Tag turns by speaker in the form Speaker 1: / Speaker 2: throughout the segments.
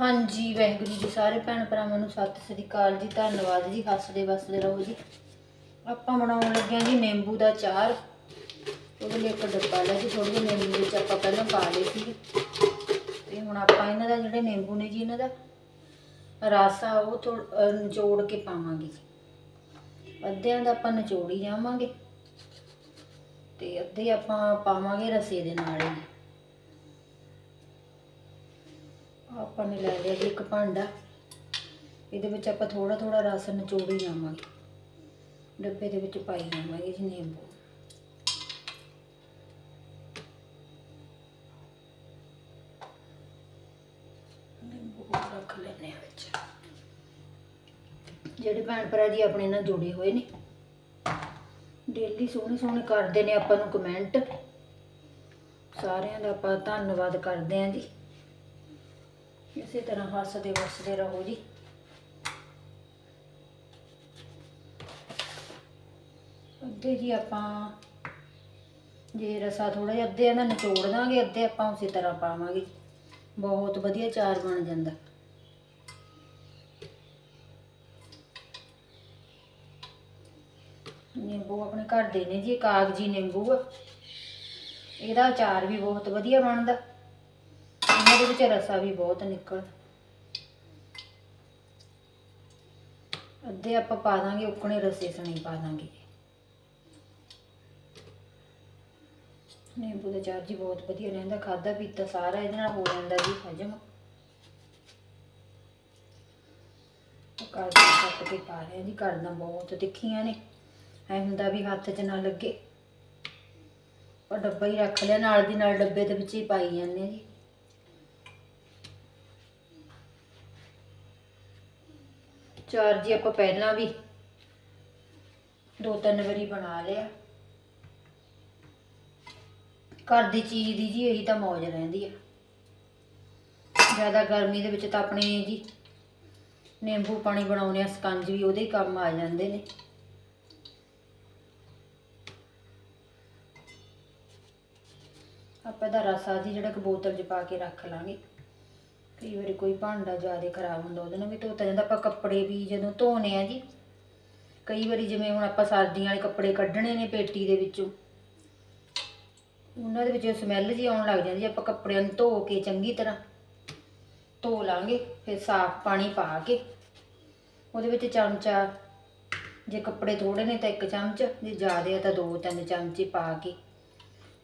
Speaker 1: ਹਾਂਜੀ, ਵਾਹਿਗੁਰੂ ਜੀ, ਸਾਰੇ ਭੈਣ ਭਰਾਵਾਂ ਨੂੰ ਸਤਿ ਸ੍ਰੀ ਅਕਾਲ ਜੀ, ਧੰਨਵਾਦ ਜੀ, ਹੱਸਦੇ ਵਸਦੇ ਰਹੋ ਜੀ। ਆਪਾਂ ਬਣਾਉਣ ਲੱਗੇ ਹਾਂ ਜੀ ਨਿੰਬੂ ਦਾ ਚਾਰ। ਉਹਦੇ ਲਈ ਇੱਕ ਡੱਬਾ ਲਿਆ ਜੀ ਥੋੜੇ ਜਿਹੇ ਨਿੰਬੂ ਵਿੱਚ ਆਪਾਂ ਪਹਿਲਾਂ ਪਾ ਲਏ ਸੀ ਤੇ ਹੁਣ ਆਪਾਂ ਇਹਨਾਂ ਦਾ ਜਿਹੜੇ ਨਿੰਬੂ ਨੇ ਜੀ, ਇਹਨਾਂ ਦਾ ਰਸ ਆ, ਉਹ ਥੋੜ ਅਹ ਨਿਚੋੜ ਕੇ ਪਾਵਾਂਗੇ ਜੀ। ਅੱਧਿਆਂ ਦਾ ਆਪਾਂ ਨਿਚੋੜੀ ਜਾਵਾਂਗੇ। ਤੇ ਅੱਧੇ ਆਪਾਂ ਪਾਵਾਂਗੇ ਰਸੇ ਦੇ ਨਾਲ ਹੀ। ਆਪਾਂ ਨੇ ਲੈ ਲਿਆ ਜੀ ਇੱਕ ਭਾਂਡਾ। ਇਹਦੇ ਵਿੱਚ ਆਪਾਂ ਥੋੜਾ ਥੋੜਾ ਰਸ ਨਿਚੋੜੀ ਜਾਵਾਂਗੇ। ਡੱਬੇ ਦੇ ਵਿੱਚ ਪਾਈ ਜਾਵਾਂਗੇ ਜੀ ਨਿੰਬੂ। ਨਿੰਬੂ ਰੱਖ ਲੈਣੇ ਆ ਵਿੱਚ। ਜਿਹੜੇ ਭੈਣ ਭਰਾ ਜੀ ਆਪਣੇ ਨਾਲ ਜੁੜੇ ਹੋਏ ਨੇ ਡੇਲੀ ਸੋਹਣੇ ਸੋਹਣੇ ਕਰਦੇ ਨੇ ਆਪਾਂ ਨੂੰ ਕਮੈਂਟ ਸਾਰਿਆਂ ਦਾ ਆਪਾਂ ਧੰਨਵਾਦ ਕਰਦੇ ਆਂ ਜੀ। ਇਸੇ ਤਰ੍ਹਾਂ ਹੱਸਦੇ ਵਸਦੇ ਰਹੋ ਜੀ। ਅੱਧੇ ਜੀ ਆਪਾਂ ਜੇ ਰਸਾ ਥੋੜਾ ਜਿਹਾ ਅੱਧੇ ਦਾ ਨਿਚੋੜ ਦਾਂਗੇ, ਅੱਧੇ ਆਪਾਂ ਉਸੇ ਤਰ੍ਹਾਂ ਪਾਵਾਂਗੇ। ਬਹੁਤ ਵਧੀਆ ਚਾਰ ਬਣ ਜਾਂਦਾ। ਨਿੰਬੂ ਆਪਣੇ ਘਰ ਦੇ ਨੇ ਜੀ, ਕਾਗਜੀ ਨਿੰਬੂ ਆ। ਇਹਦਾ ਅਚਾਰ ਵੀ ਬਹੁਤ ਵਧੀਆ ਬਣਦਾ। ਇਹਨਾਂ ਵਿੱਚ ਰਸਾ ਵੀ ਬਹੁਤ ਨਿਕਲਦਾ ਅੱਧੇ ਆਪਾਂ ਪਾ ਦਾਂਗੇ, ਉਕਣੇ ਰਸੇ ਸਣੇ ਪਾ ਦਾਂਗੇ। ਨਿੰਬੂ ਦਾ ਚਾਰ ਜੀ ਬਹੁਤ ਵਧੀਆ ਰਹਿੰਦਾ ਖਾਦਾ ਪੀਤਾ ਸਾਰਾ ਇਹਦੇ ਨਾਲ ਹੋ ਜਾਂਦਾ ਜੀ ਹਜਮ। ਕਾਜੂ ਕੱਟ ਕੇ ਪਾ ਰਹੇ ਜੀ ਕਰਦਾ ਬਹੁਤ ਤਿੱਖੀਆਂ ਨੇ। ਐ ਹੁੰਦਾ ਵੀ ਹੱਥ 'ਚ ਨਾ ਲੱਗੇ। ਉਹ ਡੱਬਾ ਹੀ ਰੱਖ ਲਿਆ, ਨਾਲ ਦੀ ਨਾਲ ਡੱਬੇ ਦੇ ਵਿੱਚ ਹੀ ਪਾਈ ਜਾਂਦੇ ਜੀ। ਚਾਰ ਜੀ ਆਪਾਂ ਪਹਿਲਾਂ ਵੀ ਦੋ ਤਿੰਨ ਵਾਰੀ ਬਣਾ ਲਿਆ। ਘਰ ਦੀ ਚੀਜ਼ ਦੀ ਜੀ ਇਹੀ ਤਾਂ ਮੌਜ ਰਹਿੰਦੀ ਆ। ਜ਼ਿਆਦਾ ਗਰਮੀ ਦੇ ਵਿੱਚ ਤਾਂ ਆਪਣੇ ਜੀ ਨਿੰਬੂ ਪਾਣੀ ਬਣਾਉਣੇ ਆ, ਸਕੰਜ ਵੀ ਉਹਦੇ ਹੀ ਕੰਮ ਆ ਜਾਂਦੇ ਨੇ। ਆਪਾਂ ਦਾ ਰਸਾ ਜੀ ਜਿਹੜਾ ਕਿ ਬੋਤਲ 'ਚ ਪਾ ਕੇ ਰੱਖ ਲਾਂਗੇ। ਕਈ ਵਾਰੀ ਕੋਈ ਭਾਂਡਾ ਜ਼ਿਆਦਾ ਖਰਾਬ ਹੁੰਦਾ, ਉਹਦੇ ਨਾਲ ਵੀ ਧੋਤਾ ਜਾਂਦਾ ਆਪਾਂ ਕੱਪੜੇ ਵੀ ਜਦੋਂ ਧੋਨੇ ਆ ਜੀ, ਕਈ ਵਾਰੀ ਜਿਵੇਂ ਹੁਣ ਆਪਾਂ ਸਰਦੀਆਂ ਵਾਲੇ ਕੱਪੜੇ ਕੱਢਣੇ ਨੇ ਪੇਟੀ ਦੇ ਵਿੱਚੋਂ, ਉਹਨਾਂ ਦੇ ਵਿੱਚ ਸਮੈਲ ਜੀ ਆਉਣ ਲੱਗ ਜਾਂਦੀ ਹੈ। ਆਪਾਂ ਕੱਪੜਿਆਂ ਨੂੰ ਧੋ ਕੇ ਚੰਗੀ ਤਰ੍ਹਾਂ ਧੋ ਲਾਂਗੇ, ਫਿਰ ਸਾਫ਼ ਪਾਣੀ ਪਾ ਕੇ, ਉਹਦੇ ਵਿੱਚ ਚਮਚਾ, ਜੇ ਕੱਪੜੇ ਥੋੜੇ ਨੇ ਤਾਂ ਇੱਕ ਚਮਚ, ਜੇ ਜ਼ਿਆਦਾ ਆ ਤਾਂ ਦੋ ਤਿੰਨ ਚਮਚੇ ਪਾ ਕੇ,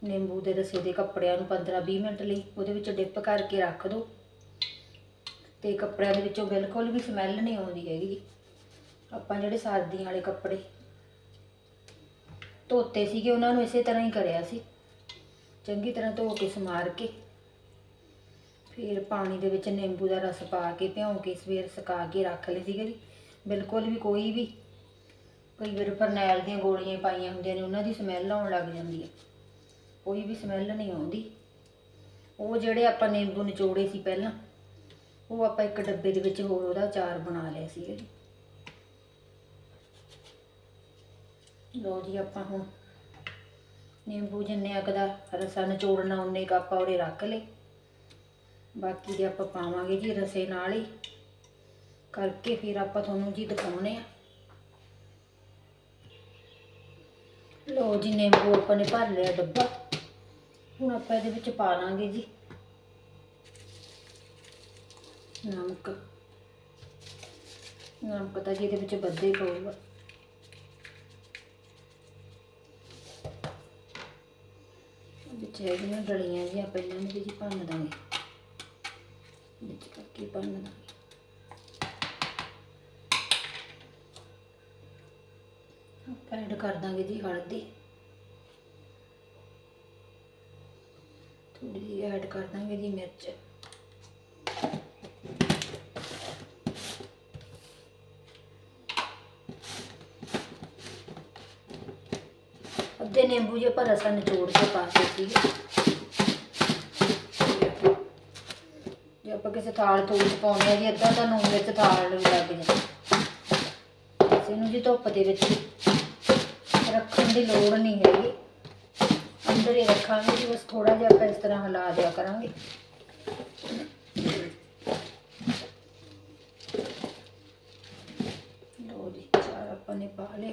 Speaker 1: ਨਿੰਬੂ ਦੇ ਰਸੇ ਦੇ ਕੱਪੜਿਆਂ ਨੂੰ 15-20 ਮਿੰਟ ਲਈ, ਉਹਦੇ ਵਿੱਚ ਡਿਪ ਕਰਕੇ ਰੱਖ ਦਿਓ ਤੇ ਕੱਪੜਿਆਂ ਦੇ ਵਿੱਚੋਂ ਬਿਲਕੁਲ ਵੀ ਸਮੈਲ ਨਹੀਂ ਆਉਂਦੀ ਹੈਗੀ ਆਪਾਂ ਜਿਹੜੇ ਸਰਦੀਆਂ ਵਾਲੇ ਕੱਪੜੇ ਧੋਤੇ ਸੀਗੇ, ਉਹਨਾਂ ਨੂੰ ਇਸੇ ਤਰ੍ਹਾਂ ਹੀ ਕਰਿਆ ਸੀ। ਚੰਗੀ ਤਰ੍ਹਾਂ ਧੋ ਕੇ ਸਮਾਰ ਕੇ, ਫਿਰ ਪਾਣੀ ਦੇ ਵਿੱਚ ਨਿੰਬੂ ਦਾ ਰਸ ਪਾ ਕੇ, ਭਿਉਂ ਕੇ, ਸਵੇਰ ਸੁਕਾ ਕੇ ਰੱਖ ਲਏ ਸੀਗੇ ਜੀ। ਬਿਲਕੁਲ ਵੀ ਕੋਈ ਵੀ, ਕਈ ਵਾਰ ਫਰਨੈਲ ਦੀਆਂ ਗੋਲੀਆਂ ਪਾਈਆਂ ਹੁੰਦੀਆਂ ਨੇ, ਉਹਨਾਂ ਦੀ ਸਮੈਲ ਆਉਣ ਲੱਗ ਜਾਂਦੀ ਹੈ। ਕੋਈ ਵੀ ਸਮੈਲ ਨਹੀਂ ਆਉਂਦੀ। ਉਹ ਜਿਹੜੇ ਆਪਾਂ ਨਿੰਬੂ ਨਿਚੋੜੇ ਸੀ ਪਹਿਲਾਂ ਉਹ ਆਪਾਂ ਇੱਕ ਡੱਬੇ ਦੇ ਵਿੱਚ ਹੋਰ ਉਹਦਾ ਅਚਾਰ ਬਣਾ ਲਿਆ ਸੀ ਜੀ ਲਓ ਜੀ ਆਪਾਂ ਹੁਣ ਨਿੰਬੂ ਜਿੰਨੇ ਕੁ ਦਾ ਰਸਾ ਨਿਚੋੜਨਾ ਉਨੇ ਕੁ ਆਪਾਂ ਉਹਦੇ ਰੱਖ ਲਏ। ਬਾਕੀ ਦੇ ਆਪਾਂ ਪਾਵਾਂਗੇ ਜੀ ਰਸੇ ਨਾਲ ਹੀ। ਕਰਕੇ ਫਿਰ ਆਪਾਂ ਤੁਹਾਨੂੰ ਜੀ ਦਿਖਾਉਣੇ ਆ। ਲਓ ਜੀ ਨਿੰਬੂ ਆਪਾਂ ਨੇ ਭਰ ਲਿਆ ਡੱਬਾ। ਹੁਣ ਆਪਾਂ ਇਹਦੇ ਵਿੱਚ ਪਾ ਲਾਂਗੇ ਜੀ। ਨਮਕ। ਨਮਕ ਤਾਂ ਜੀ ਇਹਦੇ ਵਿੱਚ ਵੱਧੇ ਪਊਗਾ। ਵਿੱਚ ਹੈਗੀਆਂ ਡਲੀਆਂ ਜੀ, ਆਪਾਂ ਇਹਨਾਂ ਨੂੰ ਵੀ ਜੀ ਭੰਨ ਦਾਂਗੇ। ਵਿੱਚ ਕਰਕੇ ਭੰਨ ਦਾਂਗੇ। ਆਪਾਂ ਐਡ ਕਰ ਦਾਂਗੇ ਜੀ ਹਲਦੀ। ਥੋੜੀ ਜਿਹੀ ਐਡ ਕਰ ਦਾਂਗੇ ਜੀ ਮਿਰਚ। ਤੇ ਨਿੰਬੂ ਜੇ ਪਰ ਅਸਾਂ ਨਿਚੋੜ ਕੇ ਪਾ ਦਿੱਤੀ ਜੇ ਆਪਾਂ ਕਿਸੇ ਥਾਲ ਥੋੜ ਪਾਉਣੇ ਆ ਜੀ ਅੱਧਾ ਤਾਂ ਨੂਨ ਵਿੱਚ ਥਾਲ ਨੂੰ ਲੱਗ ਜਾਂਦਾ ਇਸ ਨੂੰ ਜੀ ਧੁੱਪ ਦੇ ਵਿੱਚ ਰੱਖਣ ਦੀ ਲੋੜ ਨਹੀਂ ਹੈਗੀ। ਅੰਦਰ ਹੀ ਰੱਖਾਂਗੇ ਜੀ, ਬਸ ਥੋੜਾ ਜਿਹਾ ਆਪਾਂ ਇਸ ਤਰ੍ਹਾਂ ਹਿਲਾ ਦਿਆ ਕਰਾਂਗੇ। ਲੋ ਜੀ, ਚਾਰ ਆਪਾਂ ਨੇ ਪਾ ਲਏ।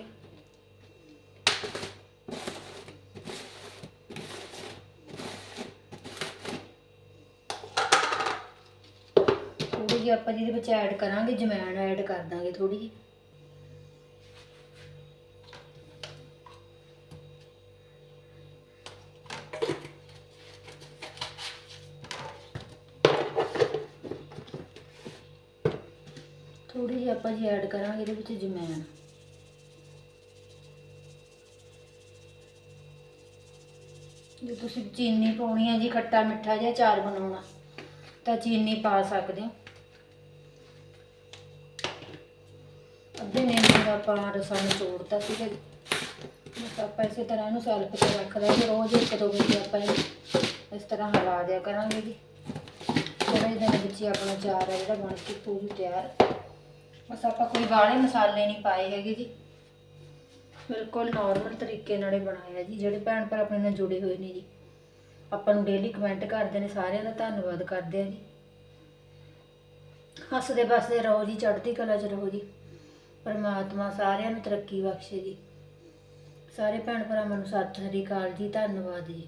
Speaker 1: ਥੋੜੀ ਜਿਹੀ ਆਪਾਂ ਜਿਹਦੇ ਵਿੱਚ ਐਡ ਕਰਾਂਗੇ ਜਮੈਣ ਐਡ ਕਰ ਦਾਂਗੇ ਥੋੜੀ ਜਿਹੀ। ਥੋੜੀ ਜਿਹੀ ਆਪਾਂ ਜੀ ਐਡ ਕਰਾਂਗੇ ਇਹਦੇ ਵਿੱਚ ਜਮੈਣ ਜੇ ਤੁਸੀਂ ਚੀਨੀ ਪਾਉਣੀ ਹੈ ਜੀ, ਖੱਟਾ ਮਿੱਠਾ ਜਿਹਾ ਚਾਰ ਬਣਾਉਣਾ, ਤਾਂ ਚੀਨੀ ਪਾ ਸਕਦੇ ਹੋ। ਆਪਾਂ ਰਸਾਂ ਨਿਚੋੜਤਾ ਸੀਗਾ ਜੀ। ਬਸ ਆਪਾਂ ਇਸੇ ਤਰ੍ਹਾਂ ਇਹਨੂੰ ਸੈਲਫ ਤੇ ਰੱਖ ਲਾਂਗੇ ਰੋਜ਼ ਇੱਕ ਦੋ ਮਿੰਟ ਆਪਾਂ ਇਹਨੂੰ ਇਸ ਤਰ੍ਹਾਂ ਹਲਾ ਦਿਆ ਕਰਾਂਗੇ ਜੀ। ਥੋੜੇ ਦਿਨ ਵਿੱਚ ਹੀ ਆਪਣਾ ਚਾਰ ਹੈ ਜਿਹੜਾ ਬਣ ਕੇ ਪੂਰੀ ਤਿਆਰ। ਬਸ ਆਪਾਂ ਕੋਈ ਵਾਲੇ ਮਸਾਲੇ ਨਹੀਂ ਪਾਏ ਹੈਗੇ ਜੀ। ਬਿਲਕੁਲ ਨਾਰਮਲ ਤਰੀਕੇ ਨਾਲੇ ਬਣਾਇਆ ਜੀ। ਜਿਹੜੇ ਭੈਣ ਭਰਾ ਆਪਣੇ ਨਾਲ ਜੁੜੇ ਹੋਏ ਨੇ ਜੀ। ਆਪਾਂ ਨੂੰ ਡੇਲੀ ਕਮੈਂਟ ਕਰਦੇ ਨੇ, ਸਾਰਿਆਂ ਦਾ ਧੰਨਵਾਦ ਕਰਦੇ ਆ ਜੀ। ਹੱਸਦੇ ਬਸਦੇ ਰਹੋ ਜੀ, ਚੜ੍ਹਦੀ ਕਲਾ 'ਚ ਰਹੋ ਜੀ। ਪਰਮਾਤਮਾ ਸਾਰਿਆਂ ਨੂੰ ਤਰੱਕੀ ਬਖਸ਼ੇ ਜੀ। ਸਾਰੇ ਭੈਣ ਭਰਾਵਾਂ ਨੂੰ ਸਤਿ ਸ੍ਰੀ ਅਕਾਲ ਜੀ, ਧੰਨਵਾਦ ਜੀ।